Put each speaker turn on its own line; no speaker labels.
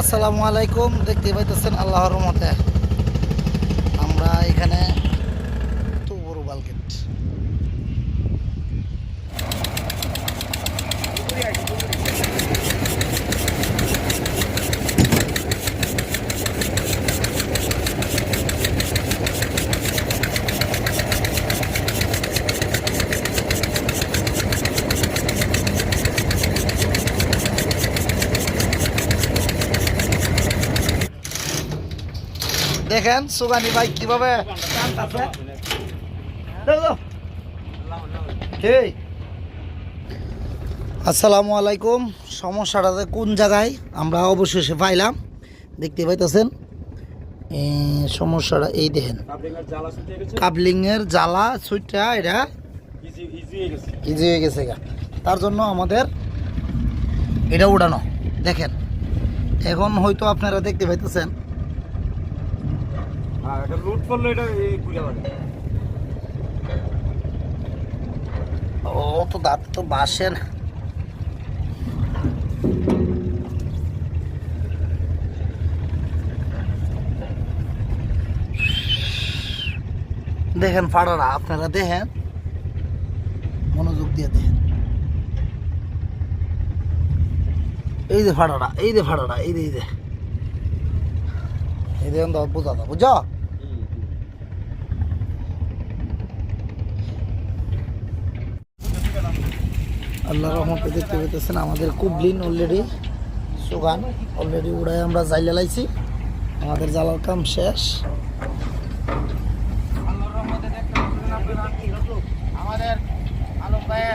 আসসালামু আলাইকুম দেখতে পাইতেছেন আল্লাহর রহমতে। আমরা এখানে তুবুর বালগেট দেখেন, সুগানি ভাই কীভাবে। আসসালামু আলাইকুম। সমস্যাটা যে কোন জায়গায়? আমরা অবশেষে পাইলাম। দেখতে পাইতেছেন? সমস্যাটা এই দেখেন।
কাবলিংয়ের
জ্বালা সুইটটা এটা
ইজি হয়ে গেছে
তার জন্য আমাদের এটা উড়ানো। দেখেন, এখন হয়তো আপনারা দেখতে পাইতেছেন
আর এটা লুট এটা এই
ও, তো দাঁত তো দেখেন ফাড়ারা, আপনারা দেখেন। মনোযোগ দিয়ে দেখেন। এই যে ফাড়াটা এই যে ফাড়াটা এই যে এই যে। এই দেখেন তো বোঝা দা বুঝছ? আল্লাহ রহমতে দেখতে পেতেছেন আমাদের কুবলিন অলরেডি সুগান অলরেডি উড়ায় আমরা জাইলে লাইছি আমাদের জ্বালার কাম শেষ
আমাদের আমাদের